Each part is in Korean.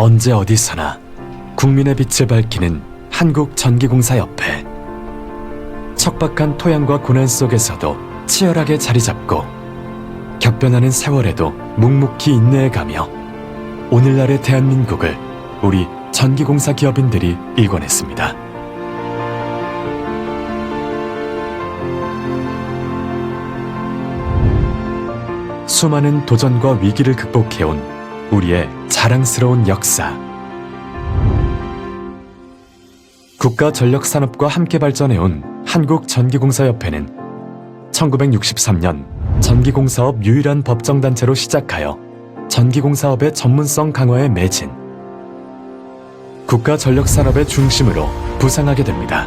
언제 어디서나 국민의 빛을 밝히는 한국전기공사협회. 척박한 토양과 고난 속에서도 치열하게 자리 잡고 격변하는 세월에도 묵묵히 인내해가며 오늘날의 대한민국을 우리 전기공사 기업인들이 일궈냈습니다. 수많은 도전과 위기를 극복해온 우리의 자랑스러운 역사. 국가 전력 산업과 함께 발전해온 한국전기공사협회는 1963년 전기공사업 유일한 법정단체로 시작하여 전기공사업의 전문성 강화에 매진. 국가 전력 산업의 중심으로 부상하게 됩니다.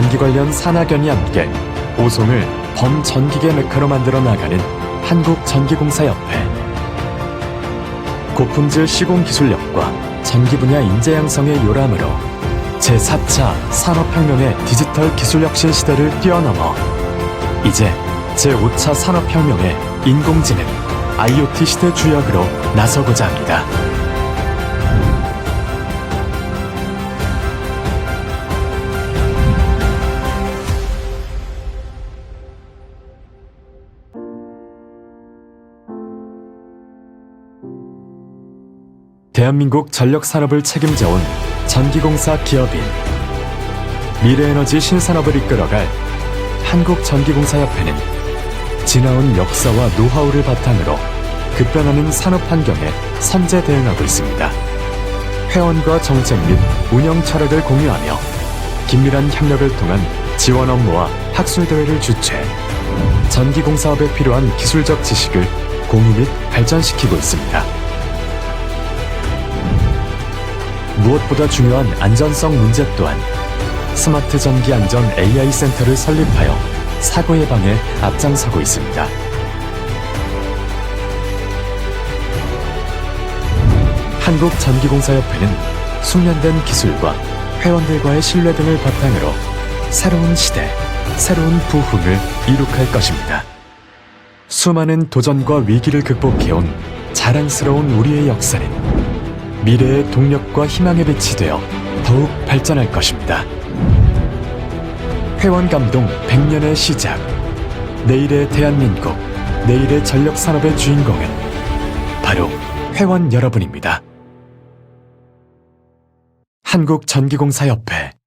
전기 관련 산학연이 함께 오송을 범전기계 메카로 만들어 나가는 한국전기공사협회. 고품질 시공 기술력과 전기 분야 인재 양성의 요람으로 제4차 산업혁명의 디지털 기술혁신 시대를 뛰어넘어 이제 제5차 산업혁명의 인공지능 IoT 시대 주역으로 나서고자 합니다. 대한민국 전력 산업을 책임져온 전기공사 기업인 미래에너지 신산업을 이끌어갈 한국전기공사협회는 지나온 역사와 노하우를 바탕으로 급변하는 산업 환경에 선제 대응하고 있습니다. 회원과 정책 및 운영 철학을 공유하며 긴밀한 협력을 통한 지원 업무와 학술 대회를 주최, 전기공사업에 필요한 기술적 지식을 공유 및 발전시키고 있습니다. 무엇보다 중요한 안전성 문제 또한 스마트 전기 안전 AI 센터를 설립하여 사고 예방에 앞장서고 있습니다. 한국전기공사협회는 숙련된 기술과 회원들과의 신뢰 등을 바탕으로 새로운 시대, 새로운 부흥을 이룩할 것입니다. 수많은 도전과 위기를 극복해온 자랑스러운 우리의 역사는 미래의 동력과 희망의 빛이 되어 더욱 발전할 것입니다. 회원 감동 100년의 시작. 내일의 대한민국, 내일의 전력 산업의 주인공은 바로 회원 여러분입니다. 한국전기공사협회